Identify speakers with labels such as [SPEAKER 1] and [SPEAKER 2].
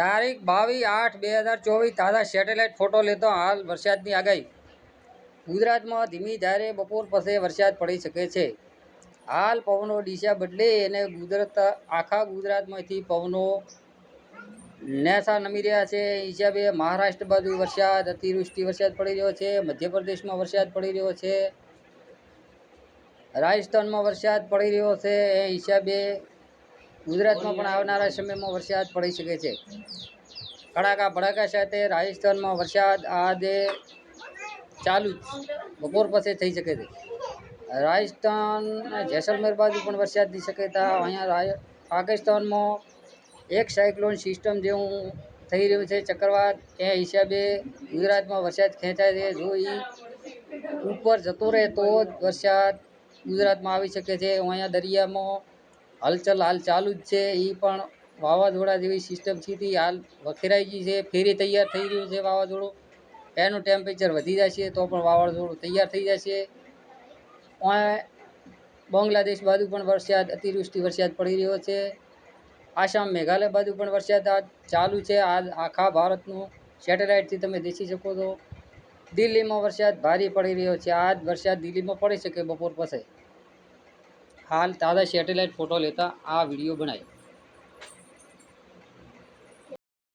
[SPEAKER 1] તારીખ બાવીસ આઠ બે હજાર ચોવીસ તાજા સેટેલાઇટ ફોટો લેતો હાલ વરસાદની આગાહી. ગુજરાતમાં ધીમી ધારે બપોર પછી વરસાદ પડી શકે છે. હાલ પવનો દિશા બદલે અને ગુજરાત આખા ગુજરાતમાંથી પવનો નેસા નમી રહ્યા છે. હિસાબે મહારાષ્ટ્ર બાજુ વરસાદ, અતિવૃષ્ટિ વરસાદ પડી રહ્યો છે. મધ્યપ્રદેશમાં વરસાદ પડી રહ્યો છે. રાજસ્થાનમાં વરસાદ પડી રહ્યો છે. એ હિસાબે ગુજરાતમાં પણ આવનારા સમયમાં વરસાદ પડી શકે છે. કડાકા ભડાકા સાથે રાજસ્થાનમાં વરસાદ આજે ચાલુ બપોર પછી થઈ શકે છે. રાજસ્થાન જેસલમેર બાજુ પણ વરસાદની શક્યતા અહીંયા પાકિસ્તાનમાં એક સાયક્લોન સિસ્ટમ જેવું થઈ રહ્યું છે. ચક્રવાત એ હિસાબે ગુજરાતમાં વરસાદ ખેંચાય છે. જો એ ઉપર જતો રહે તો જ વરસાદ ગુજરાતમાં આવી શકે છે. અહીંયા દરિયામાં હલચલ હાલ ચાલુ જ છે. એ પણ વાવાઝોડા જેવી સિસ્ટમ સીધી હાલ વખેરાઈ ગઈ છે. ફેરી તૈયાર થઈ રહ્યું છે વાવાઝોડું. એનું ટેમ્પરેચર વધી જશે તો પણ વાવાઝોડું તૈયાર થઈ જશે. બાંગ્લાદેશ બાજુ પણ વરસાદ, અતિવૃષ્ટિ વરસાદ પડી રહ્યો છે. આસામ મેઘાલય બાજુ પણ વરસાદ ચાલુ છે. આ આખા ભારતનું સેટેલાઇટથી તમે દેખી શકો છો. દિલ્હીમાં વરસાદ ભારે પડી રહ્યો છે. આજ વરસાદ દિલ્હીમાં પડી શકે બપોર પછી. હાલ તાજા સેટેલાઇટ ફોટો લેતા આ વીડિયો બનાવ્યો.